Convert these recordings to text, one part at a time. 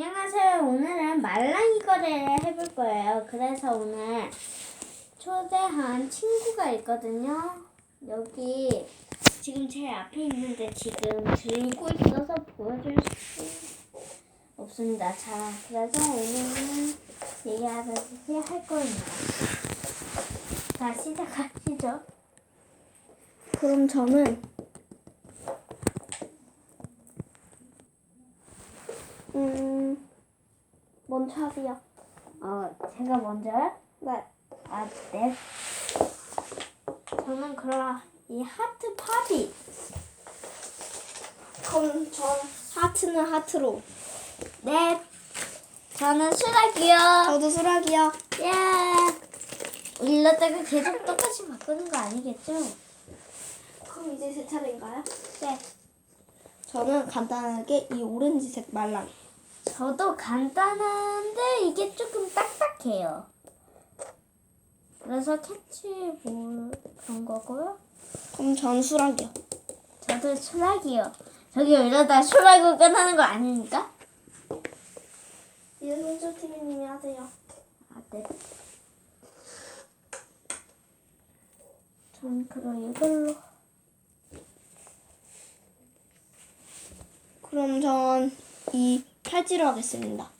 안녕하세요. 오늘은 말랑이 거래를 해볼 거예요. 그래서 오늘 초대한 친구가 있거든요. 여기 지금 제 앞에 있는데 지금 들고 있어서 보여줄 수 없습니다. 자, 그래서 오늘은 얘기하다시피 할 거예요. 자, 시작하시죠. 그럼 저는 음 먼저 하세요. 어, 제가 먼저요? 네. 아, 네. 저는 그럼 이 하트 팝이 그럼 전 하트는 하트로. 네. 저는 수락이요. 저도 수락이요. 예. 이러다가 계속 똑같이 바꾸는 거 아니겠죠? 그럼 이제 제 차례인가요? 네. 저는 간단하게 이 오렌지색 말랑. 저도 간단한데 이게 조금 딱딱해요. 그래서 캐치 볼 그런 거고요. 그럼 전 수락이요. 저도 수락이요. 저기 이러다 수락으로 끝나는 거 아닙니까? 송주 TV님이 하세요. 아, 네. 전 그럼 이걸로. 그럼 전 이 팔찌로 하겠습니다.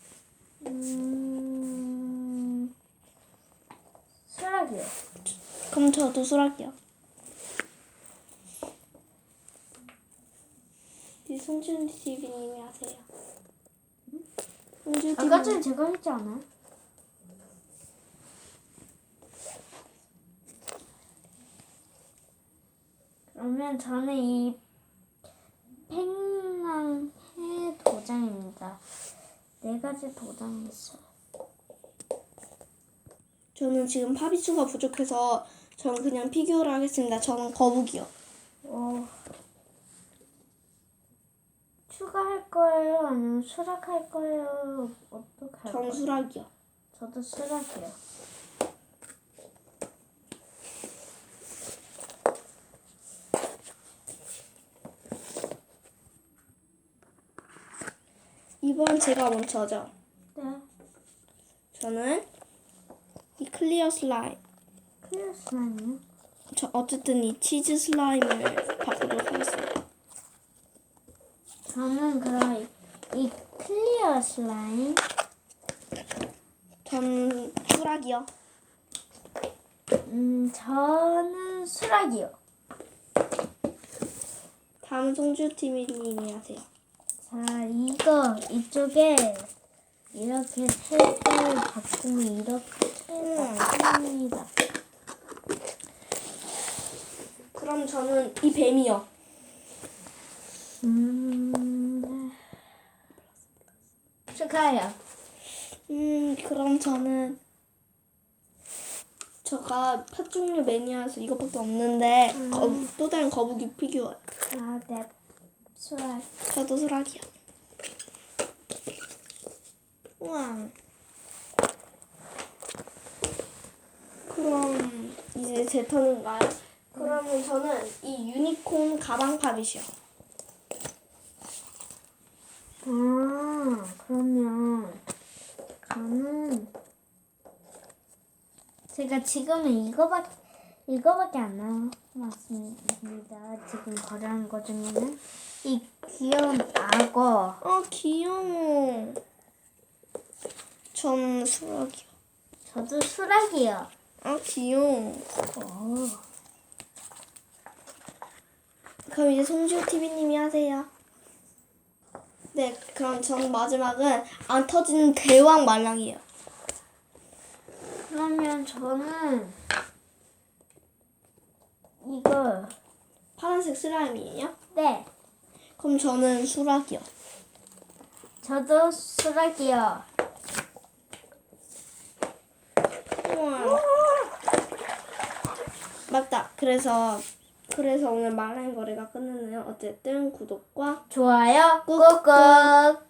음, 수락이요. 그럼 저도 수락이요. 이제 송준 TV님이 하세요. 송주 아까 전에 제가 했지 않아요? 그러면 저는 이 팽랑해 도장입니다. 네 가지 도장이 있어요. 저는 지금 파비수가 부족해서 저는 그냥 피규어를 하겠습니다. 저는 거북이요. 어, 추가할 거예요? 아니면 수락할 거예요? 어떡할 전 거예요? 수락이요. 저도 수락이요. 이번 제가 먼저죠. 네. 저는 이 클리어 슬라임. 클리어 슬라임이요? 저 어쨌든 이 치즈 슬라임을 바꾸도록 하겠습니다. 저는 그럼 이, 이 클리어 슬라임 전 수락이요. 음 저는 수락이요. 다음 송주 TV님이 하세요. 자 이거 이쪽에 이렇게 색깔 바꾸면 이렇게 바뀝니다. 그럼 저는 이 뱀이요. 음 축하해요. 음, 그럼 저는 제가 팥 종류 매니아에서 이것밖에 없는데 거, 또 다른 거북이 피규어. 아 네. 수락. 저도 수락이요. 우와. 그럼 이제 제 턴인가요? 그러면 저는 이 유니콘 가방 팝이시요. 아, 그러면 저는 제가 지금은 이거밖에 이거밖에 안 남았습니다. 지금 거래하는 것 중에는 이 귀여운 악어, 아 귀여워. 전 수락이요. 저도 수락이요. 아 귀여워. 오, 그럼 이제 송지호 TV님이 하세요. 네, 그럼 전 마지막은 안 터지는 대왕 말랑이에요. 그러면 저는 이거 파란색 슬라임이에요? 네, 그럼 저는 수락이요. 저도 수락이요. 우와. 맞다. 그래서 그래서 오늘 말랑 거래가 끝났네요. 어쨌든 구독과 좋아요, 꾹꾹.